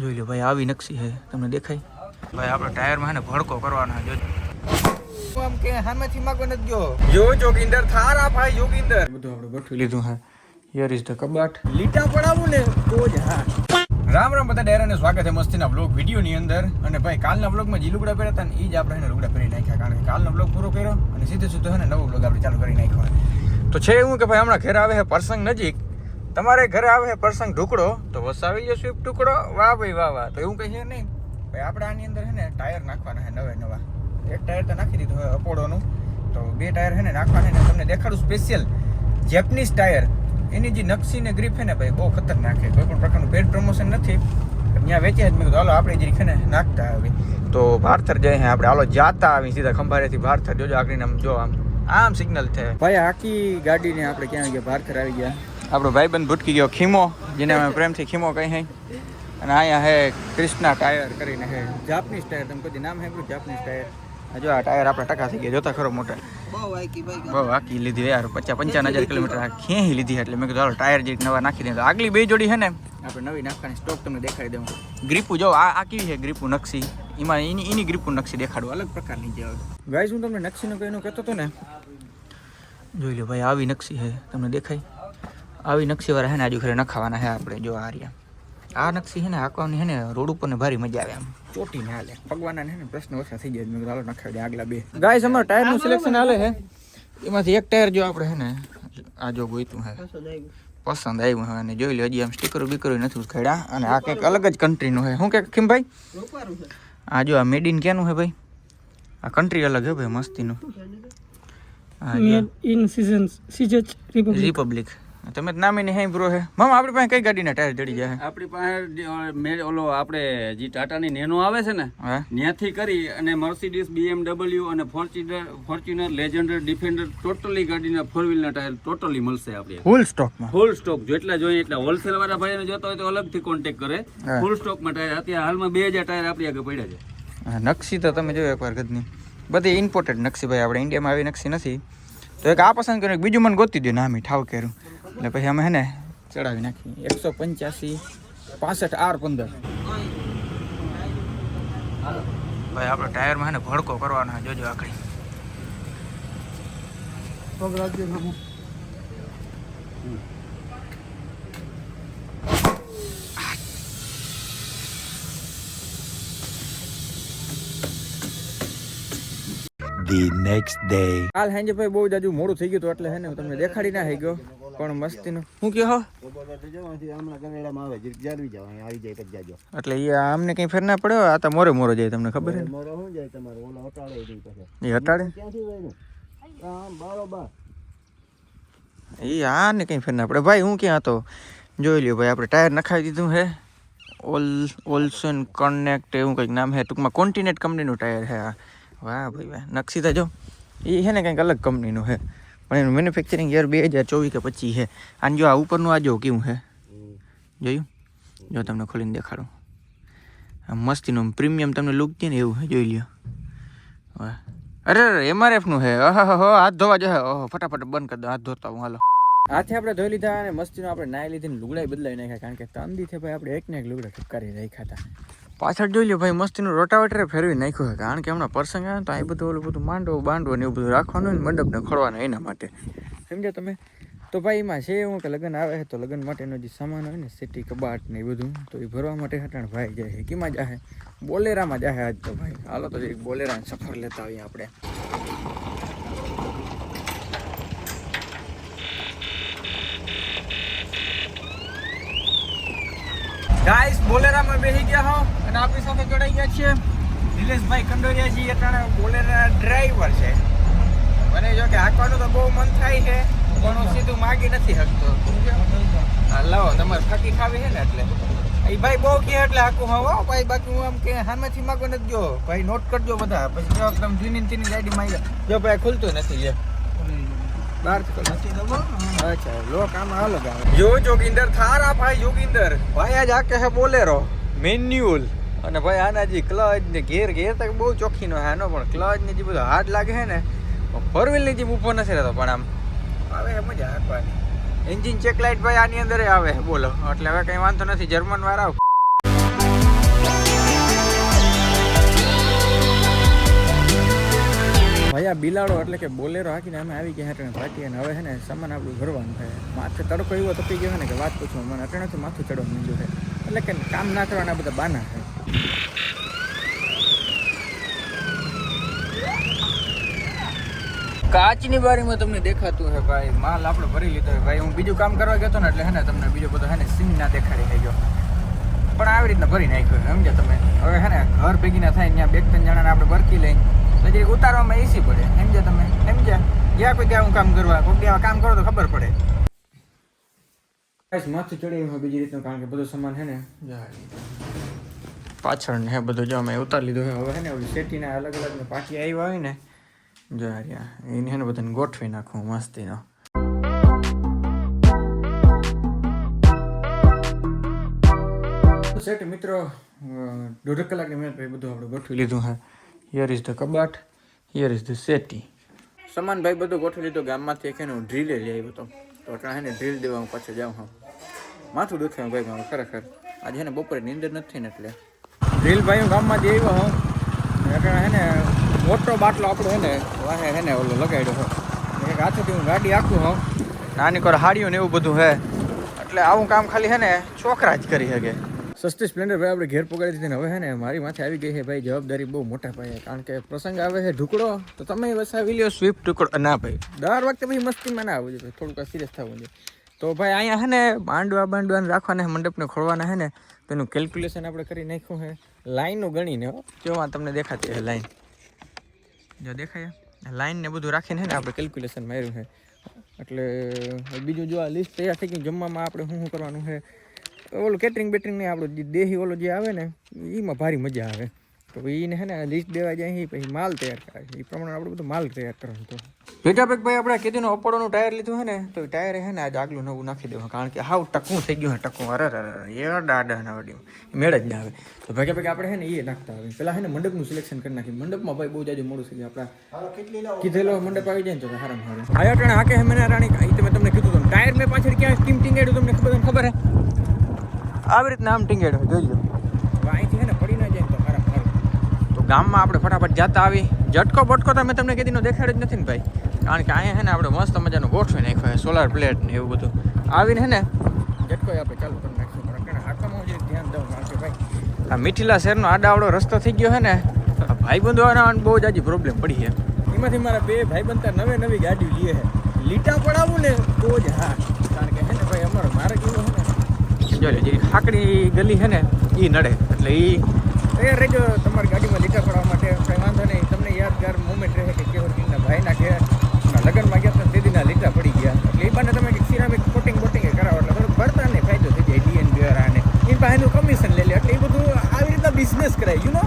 જોઈ લો ભાઈ આવી નકશી છે. તમને દેખાય? ભાઈ આપણે ટાયરમાં ને ભડકો કરવાનો જો આમ કે સામેથી માગો નથી ગયો. જો જોગિંદર થારા ભાઈ જોગિંદર. બધું આપણે ગોઠવી લીધું હા. હિયર ઇઝ ધ કબાટ. લીટા પડાવું ને તો જ હા. રામ રામ બધા ડેરાને સ્વાગત છે મસ્તીના બ્લોગ વિડીયોની અંદર. અને ભાઈ કાલના બ્લોગમાં જે લુગડા પહેર્યા હતા ને એ જ આપણે એને લુગડા પહેરી નાખ્યા. કારણ કે કાલનો બ્લોગ પૂરો કર્યો અને સીધે સીધો હે ને નવો બ્લોગ આપણે ચાલુ કરી નાખ્યો. તો છે એવું કે ભાઈ હમણાં ઘેર આવે છે પ્રસંગ નજીક. તમારે ઘરે આવે છે પ્રસંગ ઢુકડો, તો વસાવી લ્યો સ્વિફ્ટ ટુકડો. વાહ ભાઈ, વાહ વાહ. તો એવું કઈ છે નહીં. ભાઈ, આપણે આની અંદર છે ને ટાયર નાખવાના છે નવે નવા. એક ટાયર તો નાખી દીધું હવે અપોડોનું. તો બે ટાયર છે ને નાખવાના છે. ને તમને દેખાડું સ્પેશિયલ જેપનીઝ ટાયર એની જે નકશી ને ગ્રીપ છે ને ભાઈ, બહુ ખતરનાક છે. કોઈ પણ પ્રકારનું પેડ પ્રમોશન નથી. ત્યાં વેચ્યા જ. મેં કીધું, હાલો, આપણે જે છે ને નાખતા આવી તો ભારતર જઈએ આપણે. હાલો, જાતા આવી સીધા ખંભારેથી ભારતર જોજો આગળ આમ, જો આમ આમ સિગ્નલ છે. ભાઈ, આખી ગાડીને આપણે ક્યાં ગયા? ભારતર આવી ગયા. આપણો ભાઈબંધ ભૂટકી ગયો ખીમો, જેને અમે પ્રેમથી ખીમો કહી હે. અને અહીંયા હે ક્રિષ્ના ટાયર કરીને હે. જાપનીઝ ટાયર, તમે કદી નામ સાંભળ્યું? Japanese tyre. આ જો આ ટાયર આપણા ટકા થઈ ગયા, જોતા ખરો મોટા. બહુ આઈકી ભાઈ બહુ આખી લીધી યાર, પચાસ પંચાવન હજાર કિલોમીટર આ ખેંચી લીધી એટલે મેં કીધું, હાલો, ટાયર જે નવા નાખી દે. આગલી બે જોડી છે ને, આપણે નવી નાખવાની સ્ટોક તમને દેખાડી દઉં ગ્રીપુ, જો આ આ કેવી છે ગ્રીપુ નકશી? એમાં એની એની ગ્રીપુ નકશી દેખાડું, અલગ પ્રકારની જે આવે. ગાઈસ, હું તમને નકશીનું કહીનું કહેતો હતો ને, જોઈ લો ભાઈ, આવી નકશી છે તમને દેખાય? આવી નકશીવાળા હે ને આજુ ખરે નખાવાના છે આપણે જો આ રહ્યા. આ નકશી છે ને હાંકવાની છે ને રોડ ઉપર ને ભારી મજા આવે આમ. ચોટીને હાલે. ભગવાનના ને પ્રશ્ન ઓછા થઈ જાય. મેં હાલો નખાવી દે આગલા બે. ગાય અમારા ટાયરનું સિલેક્શન હાલે છે એમાંથી એક ટાયર જો આપણે છે ને આ જો ગોઈતું હે. પસંદ આવ્યું. છે અને જોઈ લો હજી આમ સ્ટીકરો બીકરો નથી ઉખાડ્યા અને આ કંઈક અલગ જ કન્ટ્રીનું છે શું કે કેમ ભાઈ આ જો આ મેડ ઇન ક્યાંનું છે ભાઈ? આ કન્ટ્રી અલગ છે ભાઈ મસ્તીનું. હા મેડ ઇન સીઝન સીજેચ રિપબ્લિક રિપબ્લિક તમે નામીને હે બ્રો હે મામા આપણી પાસે કઈ ગાડીના ટાયર જડી જાય આપણી પાસે મે ઓલો આપણે જે ટાટાની નેનો આવે છે ને ત્યાંથી કરી અને મર્સિડીઝ બીએમડબલ્યુ અને Fortuner Fortuner Legender Defender totally ગાડીના ફોર વ્હીલના ટાયર ટોટલી મળશે આપણે ફૂલ સ્ટોકમાં ફૂલ સ્ટોક જેટલા જોઈએ એટલા હોલસેલ વાળા ભાઈને જોતો હોય તો અલગથી કોન્ટેક્ટ કરે. ફૂલ સ્ટોકમાં ટાયર. અત્યારે હાલમાં બે હજાર ટાયર આપણી આગળ પડ્યા છે. નકશી તો તમે જોયો એકવાર ગદની બધી ઇમ્પોર્ટેડ નકશી ભાઈ. આપણે ઇન્ડિયામાં આવી નકશી નથી. તો એક આ પસંદ કર્યું બીજું મને ગોતી દો નામી ઠાવ કર્યું એટલે પછી અમે હે ને ચડાવી નાખી એકસો પંચ્યાસી પાસઠ આર પંદર. ભાઈ આપણે ટાયરમાં હે ને ભડકો કરવાનો છે. જોજો આખડી the next day. કાલ સાંજે ભાઈ બહુ જાજુ મોડું થઈ ગયું હતું એટલે હે ને તમને દેખાડી ના થઈ ગયો. પણ મસ્તીનું શું કહો હો. હમણાં ગવેડામાં આવે જીરીક જાળવી જાવ અહીં આવી જાય પછી જાજો. એટલે એ આમને કંઈ ફેર ના પડ્યો આ તો મોરે મોરો જાય તમને ખબર છે મોરો શું જાય તમારે ઓલો હટાડે નહીં પછી. ને એ હટાડે એ આ ને કંઈ ફેર ના પડે. ભાઈ હું ક્યાં હતો? જોઈ લ્યો ભાઈ આપણે ટાયર નખાવી દીધું હે. ઓલ ઓલ્સન કનેક્ટ એવું કંઈક નામ હે. ટૂંકમાં કોન્ટિનેન્ટ કંપનીનું ટાયર હે આ. વાહ ભાઈ વાહ. નકશી તો જો. એ છે ને કંઈક અલગ કંપનીનું હે. પણ એનું મેન્યુફેક્ચરિંગ યર બે હજાર ચોવીસ કે પચીસ છે. અને જો આ ઉપરનું આ જો કેવું છે? જોયું? જો તમને ખોલીને દેખાડું. આ મસ્તીનું પ્રીમિયમ તમને લુક છે ને એવું હે જોઈ લ્યો. અરે અરે એમઆરએફનું હે અહ હાથ ધોવા જો. ઓહો ફટાફટ બંધ કરી દો. હાથ ધોતા હું, હાલો. હાથે આપણે ધોઈ લીધા અને મસ્તીનો આપણે નાઈ લીધી ને લુગડાઈ બદલાવી નાખ્યા. કારણ કે તંદી છે ભાઈ, આપણે એક ને એક લુગડા ઠપકારી રાખ્યા હતા. પાછળ જોઈ લે ભાઈ, મસ્તીનું રોટાવેટરે ફેરવી નાખ્યું છે. કારણ કે હમણાં પ્રસંગ આવે તો આ બધું ઓલું બધું માંડવો બાંડવો ને એવું બધું રાખવાનું ને, મંડપને ખોળવાનું એના માટે. સમજ્યા તમે? તો ભાઈ, એમાં છે એવું કે લગ્ન આવે છે, તો લગ્ન માટેનો જે સામાન હોય ને સિટી કબાટ ને એ બધું, તો એ ભરવા માટે હટાણ ભાઈ જાય છે. કેમાં જાહે બોલેરામાં જાહે આજ તો ભાઈ. હાલો તો એક સફર લેતા આવીએ આપણે. ગાઈસ, બોલેરામાં બેસી ગયા હો અને આપણી સાથે જોડાઈ ગયા છીએ. નિલેશભાઈ કંડોરિયાજી અત્યારે બોલેરા ડ્રાઈવર છે. મને જો કે હાંકવાનું તો બહુ મન થાય છે, પણ હું સીધું માગી નથી શકતો. હા, લાવો, તમારે ફાકી ખાવી છે ને એટલે? એ ભાઈ બહુ કહે એટલે હાકું હો ભાઈ, બાકી હું આમ કે સામેથી માગો નથી જો ભાઈ નોટ કરજો બધા. પછી જો એકદમ જૂની તેની ગાડી માગી જો ભાઈ, ખુલતું નથી લે અચ્છા. લોક આમાં અલગ આવે જો જોગિંદર થારા ભાઈ જોગિંદર ભાઈ આજ આ કહે બોલેરો. મેન્યુઅલ. અને ભાઈ આના જે ક્લચ ને ગેર ઘેર તક બહુ ચોખ્ખીનો છે આનો પણ ક્લચ ને જે બધું હાર્ડ લાગે છે ને ફોર વ્હીલની જેમ ઉપર નથી રહેતો પણ આમ આવે મજા હાંકવાની. એન્જિન ચેક લાઇટ ભાઈ આની અંદર આવે બોલો. એટલે હવે કઈ વાંધો નથી જર્મન વાળા બિલાડો એટલે કે બોલેરો હાકીને અમે આવી ગયા અટણે પાટી અને હવે છે ને સામાન આપણું ભરવાનું થાય માથે તડકો એવો તપી ગયો છે ને કે વાત પૂછો, મને અટણેથી માથું ચડવા માંડ્યું છે. એટલે કે કામ ના કરવાના બધા બાના છે. કાચની બારીમાં તમને દેખાતું હે ભાઈ, માલ આપણે ભરી લીધો છે ભાઈ. હું બીજું કામ કરવા ગયો હતો ને એટલે હે ને તમને બીજો બધો હે ને સીન ના દેખાડી થઈ ગયો પણ આવી રીતના ભરી નાખ્યો છે, સમજ્યા તમે? હવે હે ને ઘર ભેગી ના થાય ત્યાં બે ત્રણ જણાને આપણે બરકી લઈને જરીક ઉતારવામાં એસી પડે. એમ સમજ્યા તમે. સમજ્યા જ્યાં કોઈ ત્યાં હું કામ કરવા કોઈ ત્યાં કામ કરો તો ખબર પડે. બસ માથું ચડી એમાં બીજી રીતનું, કારણ કે બધો સામાન છે ને, પાછળ ને હે બધું જો અમે ઉતારી લીધું હવે છે ને, ઓલી શેટીના અલગ અલગ ને પાટી આવ્યા હોય ને, જો આ રહ્યા. એને છે ને બધાને ગોઠવી નાખું મસ્તીનો. સેટ મિત્રો દોઢ કલાકની મહેનત પછી બધું આપણે ગોઠવી લીધું છે. હિયર ઇઝ ધ કબાટ હિયર ઇઝ ધ સેટી સમાન ભાઈ બધું ગોઠવી લીધું ગામમાંથી એક એનું ડ્રીલે લઈ આવ્યો હતો. તો અટાણે છે ને ડ્રીલ દેવા હું પાછળ જાઉં હું માથું દુખે ભાઈ મારું, ખરેખર. આજે એને બપોરે નીંદર નથી ને એટલે. ડ્રીલ ભાઈ, હું ગામમાંથી આવ્યો હું. અટાણે હે ને મોટો બાટલો આપણો છે ને, વાહે હે ને ઓલો લગાડ્યો હો એક હાથેથી હું ગાડી આખું હોઉં નાની કોર હાડીઓ ને એવું બધું છે. એટલે આવું કામ ખાલી હે ને, છોકરા જ કરી શકે. સસ્તી સ્પ્લેન્ડર ભાઈ આપણે ઘેર પકડી દીધી હવે હે ને મારી માથે આવી ગઈ છે ભાઈ જવાબદારી બહુ મોટા પાયે કારણ કે પ્રસંગ આવે છે ઢુકડો, તો તમે વસાવી લ્યો સ્વિફ્ટ ઢુકડો ના ભાઈ, દર વખતે ભાઈ મસ્તીમાં ના આવવું જોઈએ થોડુંક સિરિયસ થવું જોઈએ. તો ભાઈ અહીંયા હે ને માંડવા બાંડવા રાખવાના છે, મંડપને ખોલવાના છે ને, તેનું કેલ્ક્યુલેશન આપણે કરી નાખ્યું છે. લાઈનો ગણીને જોવા તમને દેખાતી છે લાઈન જો દેખાય લાઈન ને બધું રાખીને છે ને આપણે કેલ્ક્યુલેશન માર્યું છે. એટલે બીજું જો આ લિસ્ટ તૈયાર થઈ ગઈ જમવામાં આપણે શું શું કરવાનું છે? ઓલું કેટરિંગ બેટરિંગ નહીં આપણું જે દેહી ઓલો જે આવે ને એમાં ભારી મજા આવે. તો એને હે ને લિસ્ટ દેવા જાય પછી માલ તૈયાર કરે એ પ્રમાણે આપણે બધું માલ તૈયાર કરવાનું તો. ભેગા ભેગ ભાઈ આપણે કીધું અપોડોનું ટાયર લીધું હે ને તો ટાયર છે ને આજે આગલું નવું નાખી દેવું કારણ કે હાવ ટકું થઈ ગયું છે ટકું અરે અરે એ ડાડા ના વડ્યું મેળ જ ના આવે. તો ભેગા ભેગા આપણે હે ને એ નાખતા આવે પેલા હે ને મંડપનું સિલેક્શન કરી નાખી મંડપમાં ભાઈ બહુ જાજુ મોડું થઈ ગયું. આપણા કીધેલો મંડપ? આવી જાય ને તો હારામ હારું. આયા ટાણે હાકે હે મને રાણી એ તમે તમને કીધું હતું ટાયર મેં પાછળ ક્યાં કેમ ટીંગાડ્યું તમને ખબર ખબર હે? આવી રીતના આમ ટીંગાડ્યું જોઈ લો. તો ગામમાં આપણે ફટાફટ જતા આવી. ઝટકો બટકો તો મેં તમને કીધીનો દેખાડ્યો જ નથી ને ભાઈ. કારણ કે અહીંયા હે ને આપણે મસ્ત મજાનું ગોઠવી નાખ્યો છે સોલાર પ્લેટ ને એવું બધું. આવીને હે ને ઝટકો આપણે ચાલુ કરી નાખશું પણ હાથમાં હું ધ્યાન દઉં કારણ કે ભાઈ આ મીઠીલા શહેરનો આડાવડો રસ્તો થઈ ગયો છે ને ભાઈબંધો બહુ જાજી પ્રોબ્લેમ પડી છે. એમાંથી મારા બે ભાઈબંધ તાર નવે નવી ગાડી લીએ છે. લીટા પડાવું ને તો જ હા. કારણ કે હે ને ભાઈ અમારો મારે કેવું જો લે જે ખાકડી ગલી છે ને એ નડે. એટલે એ તૈયાર રહેજો તમારી ગાડીમાં લીટા પડવા માટે કંઈ વાંધો નહીં. તમને યાદગાર મુમેન્ટ રહે કે કેવર કિંગના ભાઈના કે લગ્નમાં ગયા હતા દીદીના લીટા પડી ગયા. એટલે એ બાને તમે સિરામિક કોટિંગ બોટિંગ કરાવો. એટલે થોડું ભરતા ને ફાયદો થઈ જાય ડીએનબી ને. એ પાસેનું કમિશન લઈ લે. એટલે એ બધું આવી રીતના બિઝનેસ કરાય યુ નો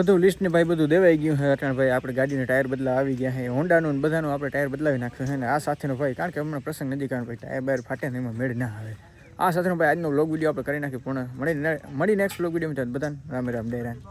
બધું લિસ્ટ ને ભાઈ બધું દેવાઈ ગયું છે. અટાણ ભાઈ આપણે ગાડીના ટાયર બદલા આવી ગયા છે. હોન્ડાનું ને બધાનું આપણે ટાયર બદલાવી નાખ્યું છે. ને આ સાથેનો ભાઈ કારણ કે હમણાં પ્રસંગ નથી કારણ ભાઈ ટાયર બાયર ફાટે ને એમાં મેળ ના આવે. આ સાથે ભાઈ આજનો બ્લોગ વીડિયો આપણે કરી નાખી પૂર્ણ. મળી મળી નેક્સ્ટ બ્લોગ વીડિયો બધાને રામે રામ ડેરાન